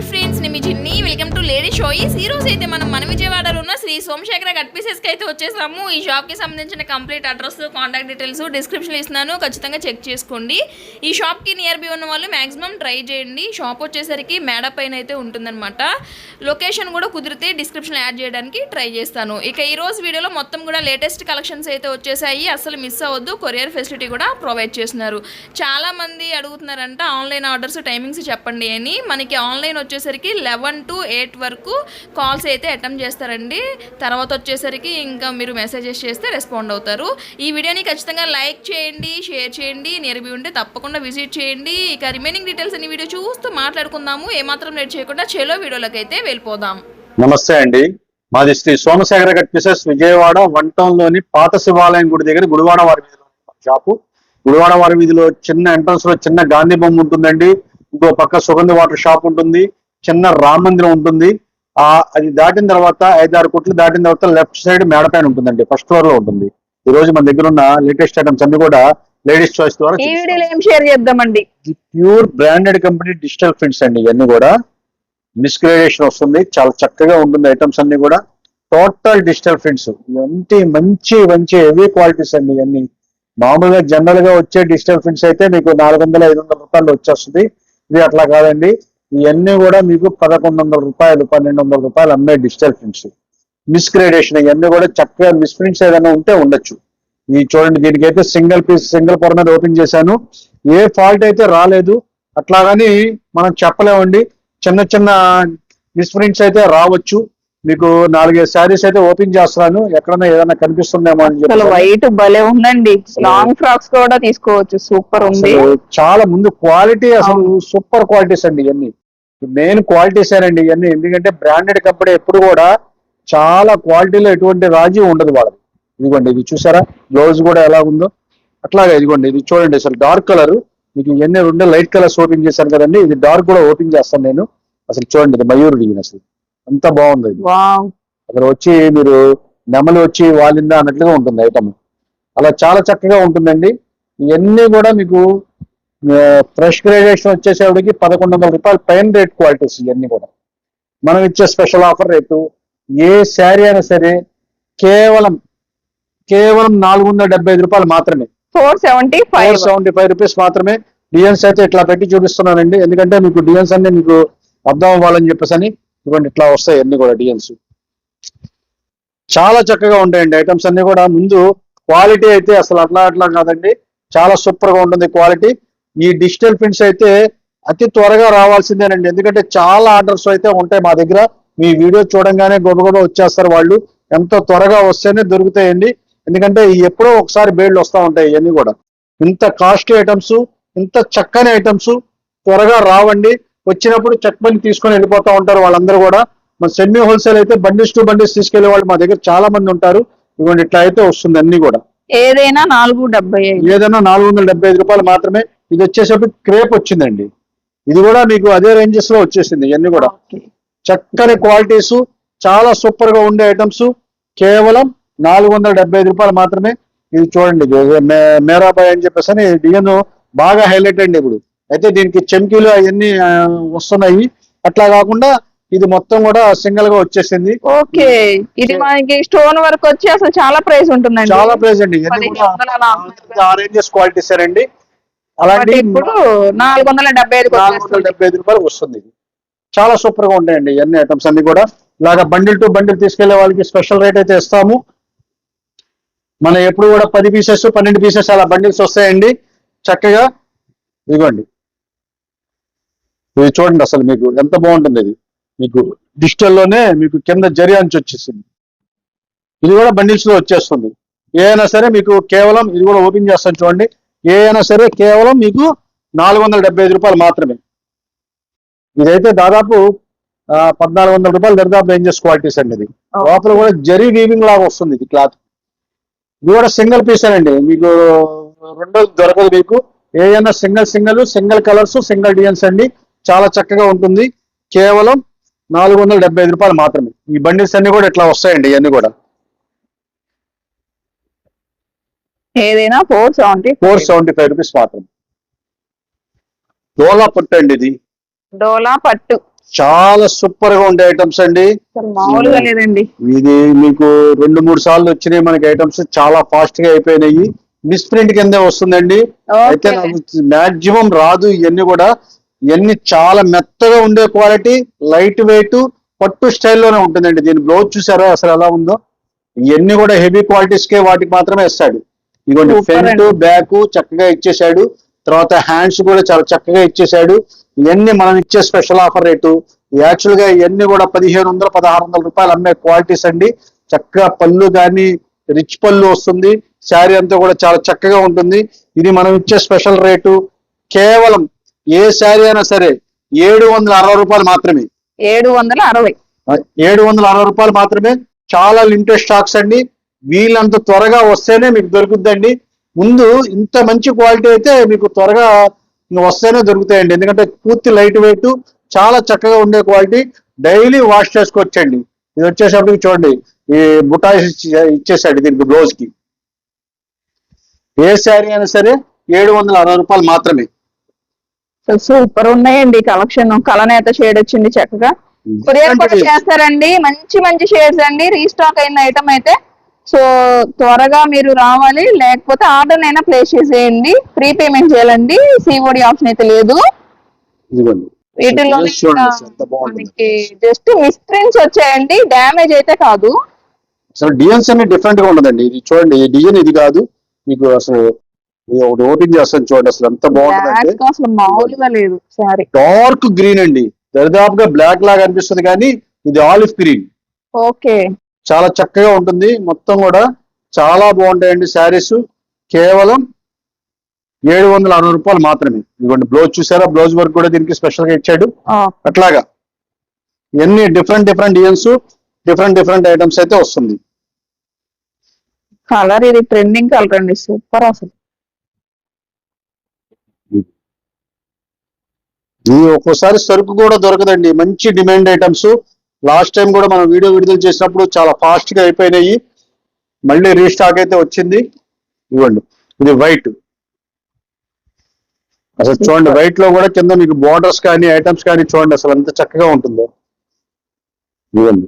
Bye. Friends నేను మీ Chinni welcome to lady షోయిస్ ఈ రోజు అయితే మనం మన విజయవాడలో ఉన్న శ్రీ సోమశేఖర కట్ పీసెస్కి అయితే వచ్చేసాము. ఈ షాప్కి సంబంధించిన complete address contact details description ఇస్తున్నాను. ఖచ్చితంగా చెక్ చేసుకోండి. ఈ షాప్కి నియర్ బై ఉన్న వాళ్ళు మ్యాక్సిమం ట్రై చేయండి. షాప్ వచ్చేసరికి మేడ పైన అయితే ఉంటుందన్నమాట. లొకేషన్ కూడా కుదిరితే డిస్క్రిప్షన్ యాడ్ చేయడానికి ట్రై చేస్తాను. ఇక ఈ రోజు వీడియోలో మొత్తం కూడా లేటెస్ట్ కలెక్షన్స్ అయితే వచ్చేసాయి. అసలు మిస్ అవ్వద్దు. కొరియర్ ఫెసిలిటీ కూడా ప్రొవైడ్ చేస్తున్నారు. చాలామంది అడుగుతున్నారంట ఆన్లైన్ ఆర్డర్స్ టైమింగ్స్ చెప్పండి అని. మనకి ఆన్లైన్ వచ్చేసరికి లెవెన్ టు ఎయిట్ వరకు కాల్స్ అయితే అటెంప్ట్ చేస్తారండి. తర్వాత వచ్చేసరికి ఇంకా మీరు మెసేజెస్ చేస్తే రెస్పాండ్ అవుతారు. ఈ వీడియోని ఖచ్చితంగా లైక్ చేయండి షేర్ చేయండి నియర్బీ ఉంటే తప్పకుండా విజిట్ చేయండి. ఇక రిమైనింగ్ డీటెయిల్స్ అన్ని వీడియో చూస్తూ మాట్లాడుకుందాము. ఏమాత్రం లేట్ చేయకుండా చెలో వీడియోలోకి అయితే వెళ్ళిపోదాం. నమస్తే అండి. మాది శ్రీ సోమశేఖర గట్ మిసెస్ విజయవాడ వన్ టౌన్లోని పాత శివాలయం గుడి దగ్గర గుడివాడ వారి వీధిలో షాపు. గుడివాడ వారి వీధిలో చిన్న ఎంట్రన్స్లో చిన్న గాంధీ బొమ్మ ఉంటుందండి. ఇంకో పక్క సుగంధ వాటర్ షాప్ ఉంటుంది. చిన్న రామ మందిరం ఉంటుంది. ఆ అది దాటిన తర్వాత ఐదారు కోట్లు దాటిన తర్వాత లెఫ్ట్ సైడ్ మేడ పైన ఉంటుందండి. ఫస్ట్ ఫ్లోర్లో ఉంటుంది. ఈ రోజు మన దగ్గర ఉన్న లేటెస్ట్ ఐటమ్స్ అన్ని కూడా లేడీస్ చాయిస్ ద్వారా ఈ వీడియోలో ఏం షేర్ చేద్దామండి? Pure branded company digital prints అండి ఇవన్నీ కూడా. మిస్గ్రేడేషన్ వస్తుంది. చాలా చక్కగా ఉంటుంది ఐటమ్స్ అన్ని కూడా. Total digital prints. ఇవన్నీ మంచి మంచి హెవీ క్వాలిటీస్ అండి ఇవన్నీ. మామూలుగా జనరల్గా వచ్చే డిజిటల్ ప్రింట్స్ అయితే మీకు నాలుగు వందల ఐదు వందల రూపాయలు వచ్చేస్తుంది. ఇది అట్లా కాదండి. ఇవన్నీ కూడా మీకు పదకొండు వందల రూపాయలు పన్నెండు వందల రూపాయలు అమ్మే డిజిటల్ ప్రింట్స్ మిస్గ్రేడేషన్ ఇవన్నీ కూడా చక్కగా మిస్ ప్రింట్స్ ఏదైనా ఉంటే ఉండొచ్చు. ఈ చూడండి దీనికైతే సింగిల్ పీస్ సింగిల్ పొర మీద ఓపెన్ చేశాను. ఏ ఫాల్ట్ అయితే రాలేదు అట్లాగని మనం చెప్పలేమండి. చిన్న చిన్న మిస్ప్రింట్స్ అయితే రావచ్చు. మీకు నాలుగైదు శారీస్ అయితే ఓపెన్ చేస్తున్నాను. ఎక్కడన్నా ఏదైనా కనిపిస్తుందేమో అని చెప్పి వైట్ భలే ఉందండి. లాంగ్ ఫ్రాక్స్ కూడా తీసుకోవచ్చు. సూపర్ ఉంది. చాలా ముందు క్వాలిటీ అసలు సూపర్ క్వాలిటీస్ అండి ఇవన్నీ. మెయిన్ క్వాలిటీస్ అండి ఇవన్నీ. ఎందుకంటే బ్రాండెడ్ కంపెనీ ఎప్పుడు కూడా చాలా క్వాలిటీలో ఎటువంటి రాజీ ఉండదు వాళ్ళది. ఇదిగోండి ఇది చూసారా? బ్లౌజ్ కూడా ఎలా ఉందో. అట్లాగే ఇదిగోండి ఇది చూడండి అసలు డార్క్ కలర్ మీకు ఇవన్నీ రెండు లైట్ కలర్స్ ఓపెన్ చేశాను కదండి. ఇది డార్క్ కూడా ఓపెన్ చేస్తాను నేను. అసలు చూడండి ఇది మయూరుడి అసలు. అంత బాగుంది అక్కడ వచ్చి మీరు నెమలి వచ్చి వాలిందా అన్నట్లుగా ఉంటుంది ఐటమ్. అలా చాలా చక్కగా ఉంటుందండి. ఇవన్నీ కూడా మీకు ఫ్రెష్ గ్రాడ్యుయేషన్ వచ్చేసేవాడికి పదకొండు వందల రూపాయలు పైన రేట్ క్వాలిటీస్ ఇవన్నీ కూడా. మనం ఇచ్చే స్పెషల్ ఆఫర్ రేటు ఏ శారీ అయినా సరే కేవలం కేవలం నాలుగు వందల డెబ్బై ఐదు రూపాయలు మాత్రమే. Four seventy five seventy five rupees మాత్రమే. డిఎన్స్ అయితే ఇట్లా పెట్టి చూపిస్తున్నానండి. ఎందుకంటే మీకు డిఎన్స్ అన్ని మీకు అర్థం అవ్వాలని చెప్పేసి అని ఇవ్వండి ఇట్లా వస్తాయి అన్ని కూడా డిఎన్స్ చాలా చక్కగా ఉంటాయండి ఐటమ్స్ అన్ని కూడా. ముందు క్వాలిటీ అయితే అసలు అట్లా అట్లా కాదండి. చాలా సూపర్గా ఉంటుంది క్వాలిటీ ఈ డిజిటల్ ప్రింట్స్ అయితే అతి త్వరగా రావాల్సిందేనండి. ఎందుకంటే చాలా ఆర్డర్స్ అయితే ఉంటాయి మా దగ్గర. మీ వీడియో చూడంగానే గొడవ వచ్చేస్తారు వాళ్ళు. ఎంత త్వరగా వస్తేనే దొరుకుతాయండి. ఎందుకంటే ఎప్పుడో ఒకసారి బేళ్ళు వస్తూ ఉంటాయి ఇవన్నీ కూడా. ఇంత కాస్ట్లీ ఐటమ్స్ ఇంత చక్కని ఐటమ్స్ త్వరగా రావండి. వచ్చినప్పుడు చెక్మని తీసుకొని వెళ్ళిపోతా ఉంటారు వాళ్ళందరూ కూడా. మన సెమీ హోల్సేల్ అయితే బండిస్ టు బండిస్ తీసుకెళ్ళే వాళ్ళు మా దగ్గర చాలా మంది ఉంటారు. ఇవ్వండి ఇట్లా అయితే వస్తుంది అన్ని కూడా. ఏదైనా నాలుగు డెబ్బై ఏదైనా నాలుగు వందల డెబ్బై ఐదు రూపాయలు మాత్రమే. ఇది వచ్చేసరికి క్రేప్ వచ్చిందండి. ఇది కూడా మీకు అదే రేంజెస్లో వచ్చేసింది ఇవన్నీ కూడా. చక్కని క్వాలిటీస్ చాలా సూపర్గా ఉండే ఐటమ్స్ కేవలం నాలుగు వందల డెబ్బై ఐదు రూపాయలు మాత్రమే. ఇది చూడండి మేరాబాయ్ అని చెప్పేసి అని డిఎన్ బాగా హైలైట్ అండి ఇప్పుడు. అయితే దీనికి చెంకీలు అవన్నీ వస్తున్నాయి. అట్లా కాకుండా ఇది మొత్తం కూడా సింగిల్గా వచ్చేసింది. ఓకే. ఇది మనకి స్టోన్ వర్క్ వచ్చి అసలు చాలా ప్రైస్ ఉంటుందండి. చాలా ప్రైస్ అండి. ఇవన్నీ పదిహేను కూడా వందల నలభై ఆ రేంజెస్ క్వాలిటీస్ అండి. అలాంటి ఇప్పుడు నాలుగు వందల డెబ్బై ఐదు నాలుగు వందల డెబ్బై ఐదు రూపాయలు వస్తుంది. చాలా సూపర్గా ఉంటాయండి ఇవన్నీ ఐటమ్స్ అన్ని కూడా. ఇలాగా బండిల్ టు బండిల్ తీసుకెళ్ళే వాళ్ళకి స్పెషల్ రేట్ అయితే ఇస్తాము. మనం ఎప్పుడు కూడా పది పీసెస్ పన్నెండు పీసెస్ అలా బండిల్స్ వస్తాయండి. చక్కగా ఇదిగోండి. ఇది చూడండి అసలు మీకు ఎంత బాగుంటుంది ఇది. మీకు డిజిటల్లోనే మీకు కింద జరి అంచు వచ్చేసింది. ఇది కూడా బండిల్స్లో వచ్చేస్తుంది. ఏ అయినా సరే మీకు కేవలం ఇది కూడా ఓపెన్ చేస్తాను చూడండి. ఏ అయినా సరే కేవలం మీకు నాలుగు వందల డెబ్బై ఐదు రూపాయలు మాత్రమే. ఇదైతే దాదాపు పద్నాలుగు వందల రూపాయలు దరిదాపు రేంజెస్ క్వాలిటీస్ అండి ఇది. లోపల కూడా జరీ వీవింగ్ లాగా వస్తుంది ఇది క్లాత్ ఇది కూడా సింగిల్ పీస్ అండి. మీకు రెండోది దొరకదు మీకు. ఏదైనా single single single colours single designs అండి. చాలా చక్కగా ఉంటుంది. కేవలం నాలుగు వందల డెబ్బై ఐదు రూపాయలు మాత్రమే. ఈ బండిల్స్ అన్ని కూడా ఇట్లా వస్తాయండి ఇవన్నీ కూడా. ఏదైనా four seventy four seventy five rupees మాత్రం డోలా పుట్టు అండి ఇది. డోలా పట్టు. చాలా సూపర్గా ఉండే ఐటమ్స్ అండి. అసలు మామూలుగా లేదండి. ఇది మీకు రెండు మూడు సార్లు వచ్చినాయి మనకి ఐటమ్స్. చాలా ఫాస్ట్గా అయిపోయినాయి. మిస్ ప్రింట్ కిందే వస్తుందండి. అయితే నాకు మాక్సిమం రాదు ఇవన్నీ కూడా. ఇవన్నీ చాలా మెత్తగా ఉండే క్వాలిటీ లైట్ వెయిట్ పట్టు స్టైల్లోనే ఉంటుందండి. దీని బ్లౌజ్ చూసారా? అసలు ఎలా ఉందో? ఇవన్నీ కూడా హెవీ క్వాలిటీస్ కే వాటికి మాత్రమే ఇస్తాడు. ఇదిగోండి ఫ్రంట్. బ్యాక్ చక్కగా ఇచ్చేసాడు తర్వాత హ్యాండ్స్ కూడా చాలా చక్కగా ఇచ్చేసాడు ఇవన్నీ మనం ఇచ్చే స్పెషల్ ఆఫర్ రేటు. యాక్చువల్గా ఇవన్నీ కూడా పదిహేను వందల పదహారు వందల రూపాయలు అమ్మే క్వాలిటీస్ అండి. చక్కగా పళ్ళు కానీ రిచ్ పళ్ళు వస్తుంది. శారీ అంతా కూడా చాలా చక్కగా ఉంటుంది. ఇది మనం ఇచ్చే స్పెషల్ రేటు కేవలం ఏ శారీ అయినా సరే ఏడు వందల అరవై రూపాయలు మాత్రమే. ఏడు వందల అరవై. ఏడు వందల అరవై రూపాయలు మాత్రమే. చాలా లిమిటెడ్ స్టాక్స్ అండి. వీళ్ళంత త్వరగా వస్తేనే మీకు దొరుకుద్దండి. ముందు ఇంత మంచి క్వాలిటీ అయితే మీకు త్వరగా వస్తేనే దొరుకుతాయండి. ఎందుకంటే పూర్తి లైట్ వెయిట్ చాలా చక్కగా ఉండే క్వాలిటీ. డైలీ వాష్ చేసుకోవచ్చండి. ఇది వచ్చేసరికి చూడండి. ఈ బుటాయిస్ ఇచ్చే- ఇచ్చేసాడు దీనికి బ్లౌజ్కి ఏ శారీ అయినా సరే ఏడు వందల అరవై రూపాయలు మాత్రమే. సూపర్ ఉన్నాయండి. కలెక్షన్. కలనేత షేడ్ వచ్చింది చక్కగా. కొరియర్ కూడా చేస్తారండి. మంచి మంచి షేడ్స్ అండి. రీస్టాక్ అయిన ఐటమ్ అయితే. సో త్వరగా మీరు రావాలి. లేకపోతే ఆర్డర్ అయినా ప్లేస్ చేసేయండి. ప్రీ పేమెంట్ చేయాలండి సిఓడి ఆప్షన్ అయితే లేదు. వీటిలో మనకి జస్ట్ మిస్ప్రింట్స్ వచ్చాయండి. డ్యామేజ్ అయితే కాదు. అసలు డిజైన్స్ అన్ని డిఫరెంట్గా ఉండదండి. ఇది చూడండి ఈ డిజైన్ ఇది కాదు. మీకు అసలు ఒకటి ఓపెన్ చేస్తాను చూడండి అసలు ఎంత సారీ డార్క్ గ్రీన్ అండి. దరిదాపుగా బ్లాక్ లాగా అనిపిస్తుంది కానీ ఇది ఆలివ్ గ్రీన్. ఓకే. చాలా చక్కగా ఉంటుంది. మొత్తం కూడా చాలా బాగుంటాయండి శారీస్. కేవలం ఏడు వందల అరవై రూపాయలు మాత్రమే. ఇదిగోండి బ్లౌజ్ చూసారా? బ్లౌజ్ వర్క్ కూడా దీనికి స్పెషల్గా ఇచ్చాడు. అట్లాగా ఎన్ని different different designs different different items అయితే వస్తుంది. కలర్ ఇది ట్రెండింగ్ కలర్ అండి. సూపర్ అసలు. ఇది ఒక్కోసారి సరుకు కూడా దొరకదండి. మంచి డిమాండ్ ఐటమ్స్ లాస్ట్ టైం కూడా మనం వీడియో విడుదల చేసినప్పుడు చాలా ఫాస్ట్గా అయిపోయినాయి. మళ్ళీ రీస్టాక్ అయితే వచ్చింది. ఇవ్వండి. ఇది వైట్ అసలు చూడండి వైట్లో కూడా కింద మీకు బార్డర్స్ కానీ ఐటమ్స్ కానీ చూడండి అసలు ఎంత చక్కగా ఉంటుందో. ఇవ్వండి.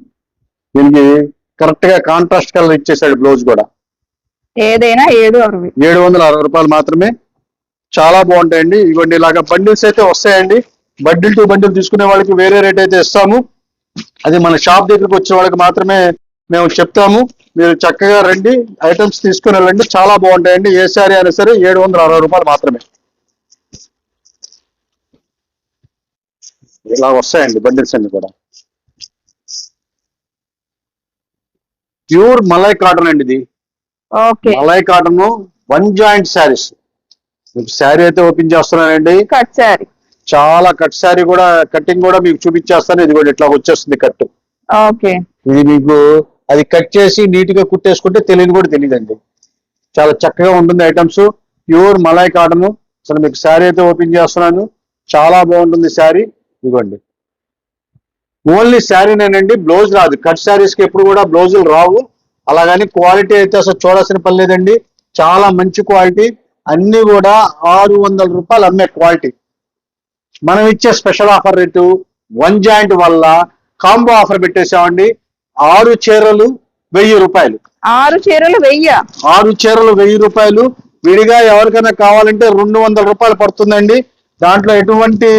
దీనికి కరెక్ట్గా కాంట్రాస్ట్ కలర్ ఇచ్చేసాడు బ్లౌజ్ కూడా. ఏదైనా ఏడు వందల అరవై రూపాయలు మాత్రమే. చాలా బాగుంటాయండి. ఇవ్వండి ఇలాగ బండిల్స్ అయితే వస్తాయండి. బండిల్ టు బండిల్ తీసుకునే వాళ్ళకి వేరే రేట్ అయితే ఇస్తాము. అది మన షాప్ దగ్గరికి వచ్చే వాళ్ళకి మాత్రమే మేము చెప్తాము. మీరు చక్కగా రండి ఐటమ్స్ తీసుకుని వెళ్ళండి. చాలా బాగుంటాయండి. ఏ సారీ అయినా సరే ఏడు వందల అరవై రూపాయలు మాత్రమే. ఇలా వస్తాయండి బండిల్స్ అన్ని కూడా. ప్యూర్ మలై కాటన్ అండి ఇది. Okay. Malai cotton one joint saris. మీకు శారీ అయితే ఓపెన్ చేస్తున్నానండి. కట్ సారీ చాలా కట్ శారీ కూడా కటింగ్ కూడా మీకు చూపించేస్తాను. ఇది కూడా ఇట్లా వచ్చేస్తుంది కట్ ఓకే. ఇది మీకు అది కట్ చేసి నీట్గా కుట్టేసుకుంటే తెలియదు కూడా తెలియదండి. చాలా చక్కగా ఉంటుంది ఐటమ్స్. Pure malai cotton. అసలు మీకు శారీ అయితే ఓపెన్ చేస్తున్నాను. చాలా బాగుంటుంది శారీ. ఇదిగోండి. ఓన్లీ శారీనేనండి బ్లౌజ్ రాదు. కట్ శారీస్కి ఎప్పుడు కూడా బ్లౌజులు రావు. అలాగని క్వాలిటీ అయితే అసలు చూడాల్సిన పని లేదండి. చాలా మంచి క్వాలిటీ. అన్ని కూడా ఆరు వందల రూపాయలు అమ్మే క్వాలిటీ. మనం ఇచ్చే special offer rate one joint వల్ల కాంబో ఆఫర్ పెట్టేసామండి ఆరు చీరలు వెయ్యి రూపాయలు. ఆరు చీరలు వెయ్య. ఆరు చీరలు వెయ్యి రూపాయలు. విడిగా ఎవరికైనా కావాలంటే రెండు వందల రూపాయలు పడుతుందండి. దాంట్లో ఎటువంటి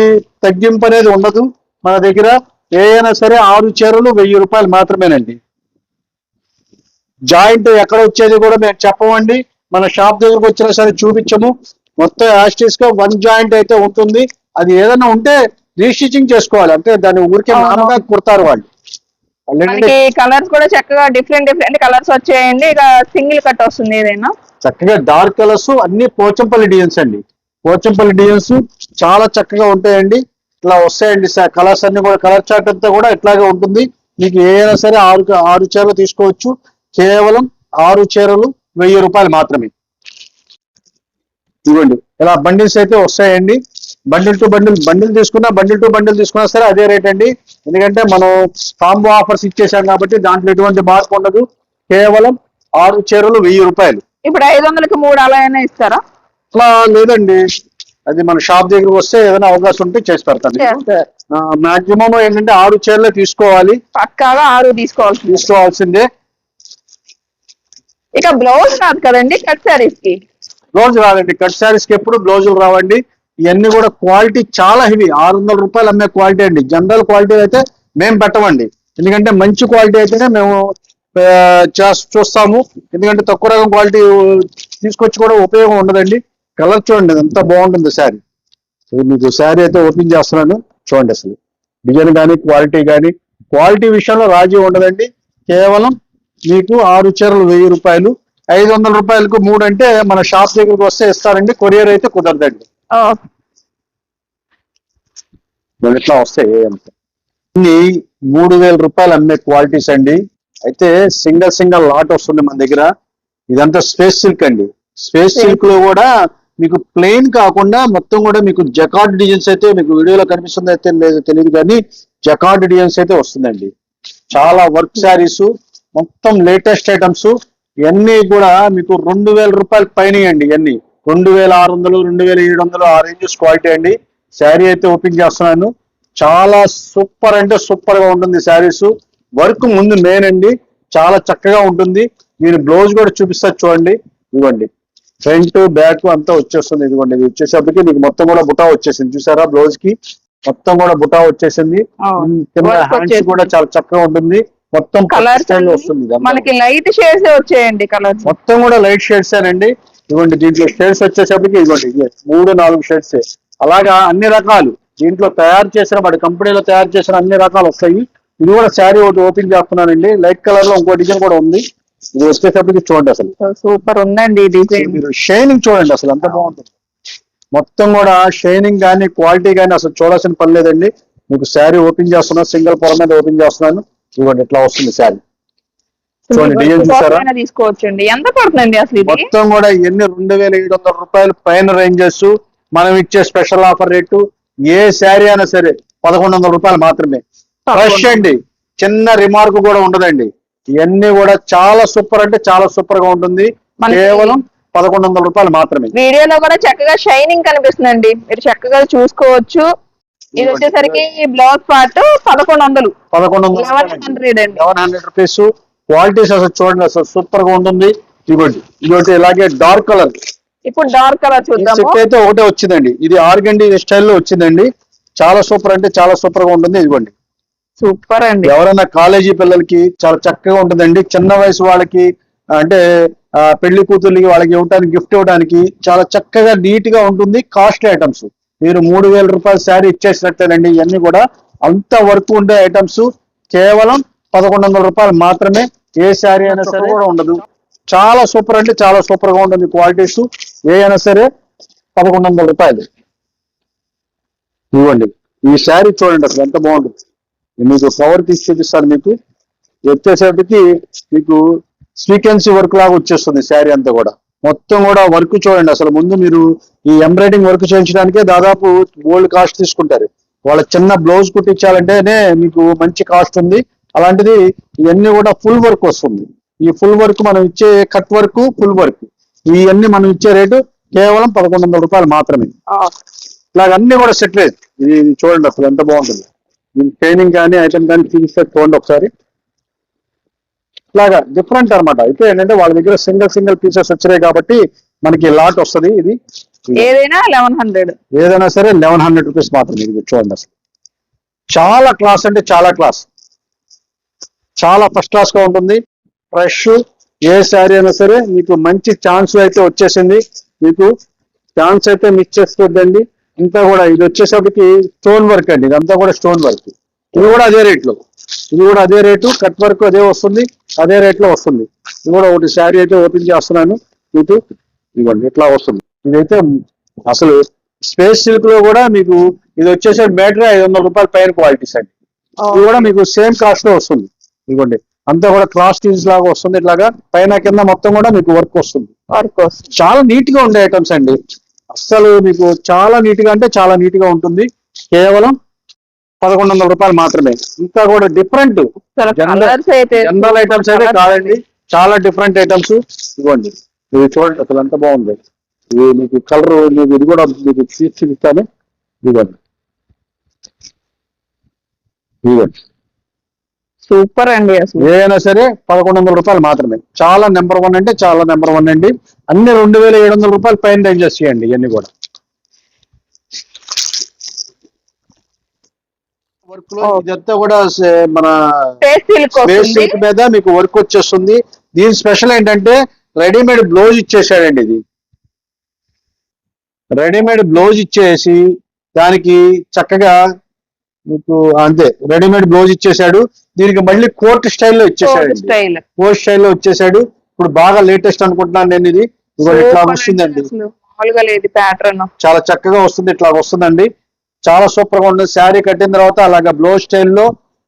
తగ్గింపు అనేది ఉండదు. మన దగ్గర ఏ అయినా సరే ఆరు చీరలు వెయ్యి రూపాయలు మాత్రమేనండి. జాయింట్ ఎక్కడ వచ్చేది కూడా మేము చెప్పమండి. మన షాప్ దగ్గరకు వచ్చినా సరే చూపించము. మొత్తం యాస్టీస్గా వన్ జాయింట్ అయితే ఉంటుంది. అది ఏదైనా ఉంటే రీస్టిచింగ్ చేసుకోవాలి. అంటే దాన్ని ఊరికే. మామూలుగా కుడతారు వాళ్ళు. మనకి కలర్స్ కూడా చక్కగా డిఫరెంట్ డిఫరెంట్ కలర్స్ వచ్చాయండి. ఇక సింగిల్ కట్ వస్తుంది ఏదైనా. చక్కగా డార్క్ కలర్స్ అన్ని పోచంపల్లి డిజైన్స్ అండి. పోచంపల్లి డిజైన్స్ చాలా చక్కగా ఉంటాయండి. ఇట్లా వస్తాయండి కలర్స్ అన్ని కూడా. కలర్ చార్ట్ అంతా కూడా ఇట్లాగే ఉంటుంది. మీకు ఏదైనా సరే ఆరు ఆరు చీరలు తీసుకోవచ్చు. కేవలం ఆరు చీరలు వెయ్యి రూపాయలు మాత్రమే. ఇవ్వండి. ఇలా బండిల్స్ అయితే వస్తాయండి. బండిల్ టు బండిల్ బండిల్ తీసుకున్నా బండిల్ టు బండిల్ తీసుకున్నా సరే అదే రేట్ అండి. ఎందుకంటే మనం కాంబో ఆఫర్స్ ఇచ్చేసాం కాబట్టి దాంట్లో ఎటువంటి మార్పు ఉండదు. కేవలం ఆరు చీరలు వెయ్యి రూపాయలు. ఇప్పుడు ఐదు వందలకి మూడు అలా ఇస్తారా? అట్లా లేదండి. అది మన షాప్ దగ్గరకు వస్తే ఏదైనా అవకాశం ఉంటే చేసి పెడతాను. మాక్సిమం ఏంటంటే ఆరు చీరలే తీసుకోవాలి. పక్కాగా ఆరు తీసుకోవాల్సింది. తీసుకోవాల్సిందే. ఇక బ్లౌజ్ రాదు కదండి కట్ శారీస్కి? బ్లౌజ్ రాదండి కట్ శారీస్కి ఎప్పుడు బ్లౌజులు రావండి. ఇవన్నీ కూడా క్వాలిటీ చాలా హెవీ ఆరు వందల రూపాయలు అమ్మే క్వాలిటీ అండి. జనరల్ క్వాలిటీ అయితే మేము పెట్టమండి. ఎందుకంటే మంచి క్వాలిటీ అయితేనే మేము చూస్తాము. ఎందుకంటే తక్కువ రకం క్వాలిటీ తీసుకొచ్చి కూడా ఉపయోగం ఉండదండి. కలర్ చూడండి ఎంత బాగుంటుంది శారీ. సో మీకు శారీ అయితే ఓపెన్ చేస్తున్నాను. చూడండి అసలు. డిజైన్ కానీ క్వాలిటీ కానీ క్వాలిటీ విషయంలో రాజీ ఉండదండి. కేవలం మీకు ఆరు చీరలు వెయ్యి రూపాయలు ఐదు వందల రూపాయలకు మూడు అంటే మన షాప్ దగ్గరికి వస్తే ఇస్తారండి కొరియర్ అయితే కుదరదండి. ఇట్లా వస్తాయి ఇన్ని మూడు వేల రూపాయలు అమ్మే క్వాలిటీస్ అండి. అయితే సింగల్ సింగల్ లాట్ వస్తుంది మన దగ్గర. ఇదంతా స్పేస్ సిల్క్ అండి. స్పేస్ సిల్క్లో కూడా మీకు ప్లెయిన్ కాకుండా మొత్తం కూడా మీకు జకార్డ్ డిజైన్స్ అయితే మీకు వీడియోలో కనిపిస్తుంది అయితే లేదు తెలియదు కానీ జకార్డ్ డిజైన్స్ అయితే వస్తుందండి. చాలా వర్క్ శారీస్ మొత్తం లేటెస్ట్ ఐటమ్స్ ఇవన్నీ కూడా మీకు రెండు వేల రూపాయల పైన అండి ఇవన్నీ. రెండు వేల ఆరు వందలు రెండు వేల ఏడు వందలు ఆ రేంజెస్ క్వాలిటీ అండి శారీ అయితే ఓపెన్ చేస్తున్నాను. చాలా సూపర్ అంటే సూపర్గా ఉంటుంది శారీస్. వర్క్ ముందు మెయిన్ అండి. చాలా చక్కగా ఉంటుంది. నేను బ్లౌజ్ కూడా చూపిస్తా చూడండి. ఇవ్వండి. ఫ్రంట్ బ్యాక్ అంతా వచ్చేస్తుంది. ఇదిగోండి ఇది వచ్చేసరికి మీకు మొత్తం కూడా బుటా వచ్చేసింది. చూసారా బ్లౌజ్కి? మొత్తం కూడా బుటా వచ్చేసింది. కింద హ్యాండ్స్. కూడా చాలా చక్కగా ఉంటుంది. మొత్తం కలర్స్. మనకి లైట్ షేడ్స్ వచ్చాయండి కలర్స్ మొత్తం కూడా లైట్ షేడ్స్ అండి ఇదిగోండి దీంట్లో షేడ్స్ వచ్చేసరికి ఇదిగోండి ఇవి మూడు నాలుగు షేడ్స్ అలాగా అన్ని రకాలు. దీంట్లో తయారు చేసిన వాడి కంపెనీలో తయారు చేసిన అన్ని రకాలు వస్తాయి. ఇది కూడా శారీ ఒకటి ఓపెన్ చేస్తున్నానండి. లైట్ కలర్లో ఇంకో డిజైన్ కూడా ఉంది. ఇది వచ్చేసరికి చూడండి అసలు. సూపర్ ఉందండి డిజైన్ షైనింగ్ చూడండి అసలు ఎంత బాగుంటుంది మొత్తం కూడా షైనింగ్ కానీ క్వాలిటీ కానీ అసలు చూడాల్సిన పని లేదండి. మీకు శారీ ఓపెన్ చేస్తున్నాను సింగిల్ పొర మీద ఓపెన్ చేస్తున్నాను. ఇదిగోండి ఇట్లా వస్తుంది శారీ చూడండి డిజైన్ చూసారా? తీసుకోవచ్చండి. ఎంత పడుతుందండి అసలు మొత్తం కూడా ఎన్ని రెండు వేల ఏడు వందల రూపాయలు పైన రేంజెస్ మనం ఇచ్చే స్పెషల్ ఆఫర్ రేటు ఏ శారీ అయినా సరే పదకొండు వందల రూపాయలు మాత్రమే. ఫ్రెష్ అండి. చిన్న రిమార్క్ కూడా ఉండదండి. ఇవన్నీ కూడా చాలా సూపర్ అంటే చాలా సూపర్గా ఉంటుంది. కేవలం పదకొండు వందల రూపాయలు మాత్రమే. వీడియోలో కూడా చక్కగా షైనింగ్ కనిపిస్తుందండి. మీరు చక్కగా చూసుకోవచ్చు. ఇది వచ్చేసరికి బ్లౌజ్ పార్ట్ పదకొండు వందలు. పదకొండు హండ్రెడ్ రూపీస్. క్వాలిటీస్ అసలు చూడండి అసలు సూపర్గా ఉంటుంది. ఇదిగోండి ఇదిగోటి ఇలాగే డార్క్ కలర్. ఇప్పుడు డార్క్ కలర్ సెట్ అయితే ఒకటే వచ్చిందండి. ఇది ఆర్గండి స్టైల్లో వచ్చిందండి. చాలా సూపర్ అంటే చాలా సూపర్గా ఉంటుంది. ఇదిగోండి సూపర్ అండి. ఎవరైనా కాలేజీ పిల్లలకి చాలా చక్కగా ఉంటుందండి. చిన్న వయసు వాళ్ళకి అంటే పెళ్ళి కూతుర్లకి వాళ్ళకి ఇవ్వడానికి గిఫ్ట్ ఇవ్వడానికి చాలా చక్కగా నీట్గా ఉంటుంది. Costly items. మీరు మూడు వేల రూపాయల శారీ ఇచ్చేసినట్టేనండి. ఇవన్నీ కూడా అంత వర్క్ ఉండే ఐటమ్స్ కేవలం పదకొండు వందల రూపాయలు మాత్రమే ఏ శారీ అయినా సరే కూడా ఉండదు. చాలా సూపర్ అంటే చాలా సూపర్గా ఉంటుంది క్వాలిటీస్ ఏ అయినా సరే పదకొండు వందల రూపాయలు. ఇవ్వండి. ఈ శారీ చూడండి అసలు ఎంత బాగుంటుంది. మీకు పవర్ తీసి చూపిస్తాను మీకు. ఇది వచ్చేసరికి మీకు స్వీకెన్సీ వర్క్ లాగా వచ్చేస్తుంది శారీ అంతా కూడా. మొత్తం కూడా వర్క్ చూడండి. అసలు ముందు మీరు ఈ ఎంబ్రాయిడింగ్ వర్క్ చేయించడానికే దాదాపు గోల్డ్ కాస్ట్ తీసుకుంటారు. వాళ్ళ చిన్న బ్లౌజ్ కుట్టించాలంటేనే మీకు మంచి కాస్ట్ ఉంది. అలాంటిది ఇవన్నీ కూడా ఫుల్ వర్క్ వస్తుంది. ఈ ఫుల్ వర్క్ మనం ఇచ్చే కట్ వర్క్ ఫుల్ వర్క్. ఇవన్నీ మనం ఇచ్చే రేటు కేవలం పదకొండు వందల రూపాయలు మాత్రమే. ఇలాగ అన్ని కూడా సెట్ రేట్ ఇది ఇది చూడండి అసలు ఎంత బాగుంటుంది. దీని ట్రైనింగ్ కానీ ఐటమ్ కానీ చూపిస్తే చూడండి ఒకసారి. ఇలాగా డిఫరెంట్ అన్నమాట. అయితే ఏంటంటే వాళ్ళ దగ్గర సింగిల్ సింగిల్ పీసెస్ వచ్చినాయి కాబట్టి మనకి లాట్ వస్తుంది. ఇది ఏదైనా లెవెన్ హండ్రెడ్ ఏదైనా సరే లెవెన్ హండ్రెడ్ రూపీస్ మాత్రమే ఇది చూడండి అసలు. చాలా క్లాస్ అంటే చాలా క్లాస్ చాలా ఫస్ట్ క్లాస్గా ఉంటుంది. ఫ్రెష్ ఏ శారీ అయినా సరే మీకు మంచి ఛాన్స్ అయితే వచ్చేసింది. మీకు ఛాన్స్ అయితే మిస్ చేసుకోవద్దండి. ఇంతా కూడా ఇది వచ్చేసరికి స్టోన్ వర్క్ అండి. ఇదంతా కూడా స్టోన్ వర్క్ ఇది కూడా అదే రేట్లో ఇది కూడా అదే రేటు కట్ వర్క్ అదే వస్తుంది అదే రేట్లో వస్తుంది. ఇది కూడా ఒకటి శారీ అయితే ఓపెన్ చేస్తున్నాను మీకు ఇదిగోండి ఇట్లా వస్తుంది. ఇదైతే అసలు స్పేస్ సిల్క్లో కూడా మీకు ఇది వచ్చేసి మీటర్ ఐదు వందల రూపాయల పైన క్వాలిటీస్ అండి ఇది కూడా మీకు సేమ్ కాస్ట్లో వస్తుంది. ఇదిగోండి అంతా కూడా క్లాస్ టీన్స్ లాగా వస్తుంది ఇట్లాగా పైన కింద మొత్తం కూడా మీకు వర్క్ వస్తుంది. వర్క్ వస్తుంది. చాలా నీట్గా ఉండే ఐటమ్స్ అండి. అస్సలు మీకు చాలా నీట్గా అంటే చాలా నీట్గా ఉంటుంది. కేవలం పదకొండు వందల రూపాయలు మాత్రమే. ఇంకా కూడా డిఫరెంట్ జనరల్ ఐటమ్స్ అయితే. కాదండి. చాలా డిఫరెంట్ ఐటమ్స్ ఇవ్వండి ఇది చూడండి అసలు ఎంత బాగుంది. ఇది మీకు కలర్ మీకు ఇది కూడా మీకు తీసి చూపిస్తాను ఇదిగోండి. ఇదిగోండి. సూపర్ అండి ఏదైనా సరే పదకొండు వందల రూపాయలు మాత్రమే. చాలా నెంబర్ వన్ అంటే చాలా నెంబర్ వన్ అండి. అన్ని రెండు వేల ఏడు వందల రూపాయలు పైన రేంజెస్ చేయండి ఇవన్నీ కూడా. వర్క్లో ఇదంతా కూడా మన సిల్క్ స్పేస్ వస్తుంది. సిల్క్ మీద మీకు వర్క్ వచ్చేస్తుంది. దీని స్పెషల్ ఏంటంటే రెడీమేడ్ బ్లౌజ్ ఇచ్చేసాడండి ఇది. రెడీమేడ్ బ్లౌజ్ ఇచ్చేసి దానికి చక్కగా మీకు అంతే రెడీమేడ్ బ్లౌజ్ ఇచ్చేసాడు. దీనికి మళ్ళీ కోర్ట్ స్టైల్లో ఇచ్చేసాడండి. స్టైల్. కోర్ట్ స్టైల్లో వచ్చేసాడు ఇప్పుడు బాగా లేటెస్ట్ అనుకుంటున్నాను నేను ఇది. ఇట్లా వస్తుందండి. చాలా చక్కగా వస్తుంది ఇట్లా వస్తుందండి. చాలా సూపర్గా ఉంటుంది. శారీ కట్టిన తర్వాత అలాగా బ్లౌజ్ స్టైల్లో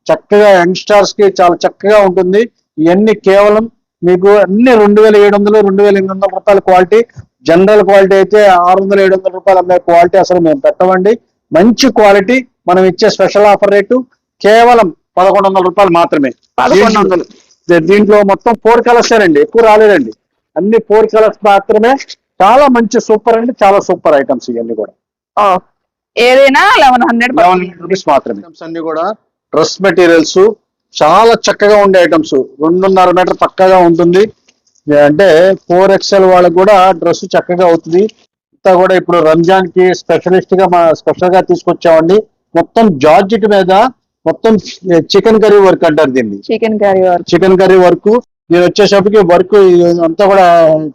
చక్కగా యంగ్స్టర్స్కి చాలా చక్కగా ఉంటుంది. ఇవన్నీ కేవలం మీకు అన్ని రెండు వేల ఏడు వందలు రెండు వేల ఎనిమిది వందల రూపాయల క్వాలిటీ. జనరల్ క్వాలిటీ అయితే ఆరు వందల ఏడు వందల రూపాయలు అమ్మే క్వాలిటీ అసలు మేము పెట్టమండి. మంచి క్వాలిటీ మనం ఇచ్చే స్పెషల్ ఆఫర్ రేటు కేవలం పదకొండు వందల రూపాయలు మాత్రమే. పదకొండు వందలు. దీంట్లో మొత్తం ఫోర్ కలర్స్ అండి ఎక్కువ రాలేదండి. అన్ని ఫోర్ కలర్స్ మాత్రమే. చాలా మంచి సూపర్ అండి చాలా సూపర్ ఐటమ్స్ ఇవన్నీ కూడా. ఏదైనా లెవెన్ హండ్రెడ్ రూపీస్ మాత్రమే. అన్ని కూడా డ్రెస్ మెటీరియల్స్ చాలా చక్కగా ఉండే ఐటమ్స్ రెండున్నర మీటర్ పక్కగా ఉంటుంది. అంటే ఫోర్ ఎక్స్ఎల్ వాళ్ళకి కూడా డ్రెస్ చక్కగా అవుతుంది. అంతా కూడా ఇప్పుడు రంజాన్కి స్పెషలిస్ట్గా మా స్పెషల్గా తీసుకొచ్చామండి. మొత్తం జార్జెట్ మీద మొత్తం చికెన్ కర్రీ వర్క్ అంటారు దీన్ని. Chicken curry work chicken curry work ఇది వచ్చేసరికి వర్క్ అంతా కూడా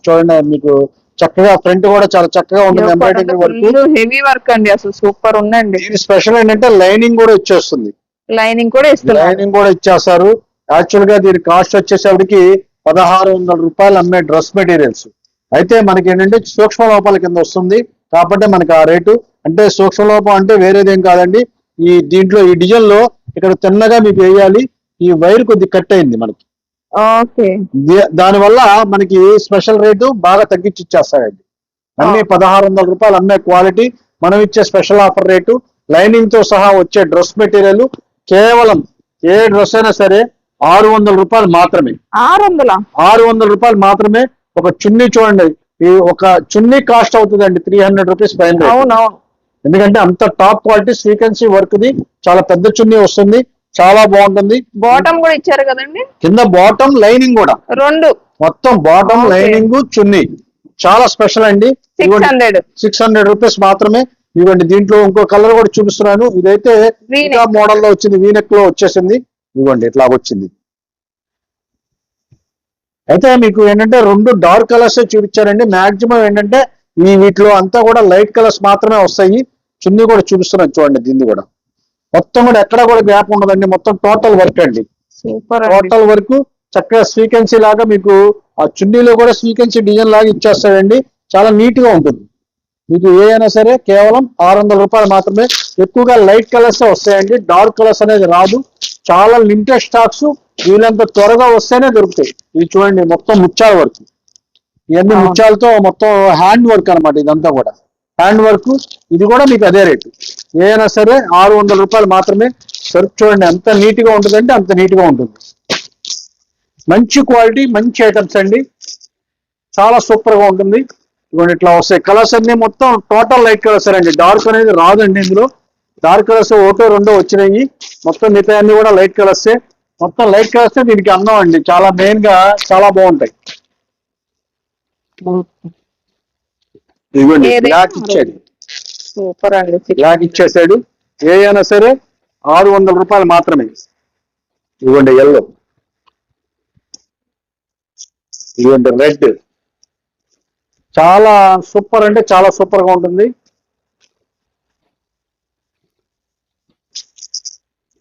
చూడండి మీకు చక్కగా ఫ్రంట్ కూడా చాలా చక్కగా ఉంటుంది. Embroidery work. హెవీ వర్క్ అండి. అసలు సూపర్ ఉందండి. దీని స్పెషల్ ఏంటంటే లైనింగ్ కూడా వచ్చేస్తుంది లైనింగ్ కూడా ఇస్తున్నారు. లైనింగ్ కూడా ఇచ్చేస్తారు. యాక్చువల్గా దీని కాస్ట్ వచ్చేసరికి పదహారు వందల రూపాయలు అమ్మే డ్రెస్ మెటీరియల్స్ అయితే మనకి ఏంటంటే సూక్ష్మ లోపాల కింద వస్తుంది. కాబట్టి మనకి ఆ రేటు అంటే సూక్ష్మ లోపం అంటే వేరేదేం కాదండి. ఈ దీంట్లో ఈ డిజైన్లో ఇక్కడ తిన్నగా మీకు వేయాలి. ఈ వైర్ కొద్ది కట్ అయింది మనకి. ఓకే. ది- దానివల్ల మనకి స్పెషల్ రేటు బాగా తగ్గించి ఇచ్చేస్తాయండి అన్ని పదహారు వందల రూపాయలు అమ్మే క్వాలిటీ మనం ఇచ్చే స్పెషల్ ఆఫర్ రేటు లైనింగ్తో సహా వచ్చే డ్రెస్ మెటీరియల్ కేవలం ఏ డ్రెస్ అయినా సరే ఆరు వందల రూపాయలు మాత్రమే. ఆరు వందల ఆరు వందల రూపాయలు మాత్రమే ఒక చున్నీ చూడండి. ఈ ఒక చున్నీ కాస్ట్ అవుతుందండి త్రీ హండ్రెడ్ రూపీస్ పైన ఎందుకంటే అంత టాప్ క్వాలిటీ స్వీకెన్సీ వర్క్ ది చాలా పెద్ద చున్నీ వస్తుంది. చాలా బాగుంటుంది. బాటమ్ కూడా ఇచ్చారు కదండి? కింద బాటమ్ లైనింగ్ కూడా. రెండు. మొత్తం బాటమ్. లైనింగ్ చున్నీ. చాలా స్పెషల్ అండి. Six hundred six hundred rupees మాత్రమే. ఇవ్వండి. దీంట్లో ఇంకో కలర్ కూడా చూపిస్తున్నాను. ఇదైతే మోడల్లో వచ్చింది. వీనెక్లో వచ్చేసింది. ఇవ్వండి ఇట్లా వచ్చింది. అయితే మీకు ఏంటంటే రెండు డార్క్ కలర్స్ చూపించారండి. మాక్సిమం ఏంటంటే ఈ వీటిలో అంతా కూడా లైట్ కలర్స్ మాత్రమే వస్తాయి. చున్నీ కూడా చూపిస్తున్నాను. చూడండి దీన్ని కూడా. మొత్తం కూడా ఎక్కడ కూడా గ్యాప్ ఉండదండి. మొత్తం టోటల్ వర్క్ అండి. టోటల్ వరకు చక్కగా స్వీకెన్సీ లాగా మీకు ఆ చున్నీలో కూడా స్వీకెన్సీ డిజైన్ లాగా ఇచ్చేస్తాడండి చాలా నీట్గా ఉంటుంది. మీకు ఏ అయినా సరే కేవలం ఆరు వందల రూపాయలు మాత్రమే. ఎక్కువగా లైట్ కలర్స్ వస్తాయండి. డార్క్ కలర్స్ అనేది రాదు. చాలా లిమిటెడ్ స్టాక్స్ వీళ్ళంత త్వరగా వస్తేనే దొరుకుతాయి. ఇది చూడండి మొత్తం ముత్యాల వర్క్ ఇవన్నీ. ముత్యాలతో మొత్తం హ్యాండ్ వర్క్ అన్నమాట ఇదంతా కూడా. హ్యాండ్ వర్క్ ఇది కూడా మీకు అదే రేటు ఏదైనా సరే ఆరు వందల రూపాయలు మాత్రమే సరుకు చూడండి ఎంత నీట్గా ఉంటుందంటే అంత నీట్గా ఉంటుంది. మంచి క్వాలిటీ మంచి ఐటమ్స్ అండి. చాలా సూపర్గా ఉంటుంది. ఇదిగోండి ఇట్లా వస్తాయి. కలర్స్ అన్ని మొత్తం టోటల్ లైట్ కలర్స్ అండి. డార్క్ అనేది రాదండి ఇందులో. డార్క్ కలర్స్ ఒకటో రెండో వచ్చినాయి. మొత్తం మిగతా అన్ని కూడా లైట్ కలర్సే. మొత్తం లైట్ కలర్స్ దీనికి అందం అండి. చాలా మెయిన్గా చాలా బాగుంటాయి. ఇదిగోండి బ్లాక్ ఇచ్చాడు సూపర్ అండి. బ్లాక్ ఇచ్చేసాడు. ఏ అయినా సరే ఆరు వందల రూపాయలు మాత్రమే. ఇదిగోండి ఎల్లో ఇదిగోండి రెడ్ చాలా సూపర్ అంటే చాలా సూపర్గా ఉంటుంది.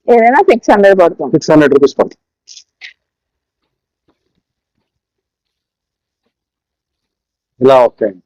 ఏదైనా సిక్స్ హండ్రెడ్ పడుతుంది. సిక్స్ హండ్రెడ్ రూపీస్ పడుతుంది. ఇలా వస్తాయండి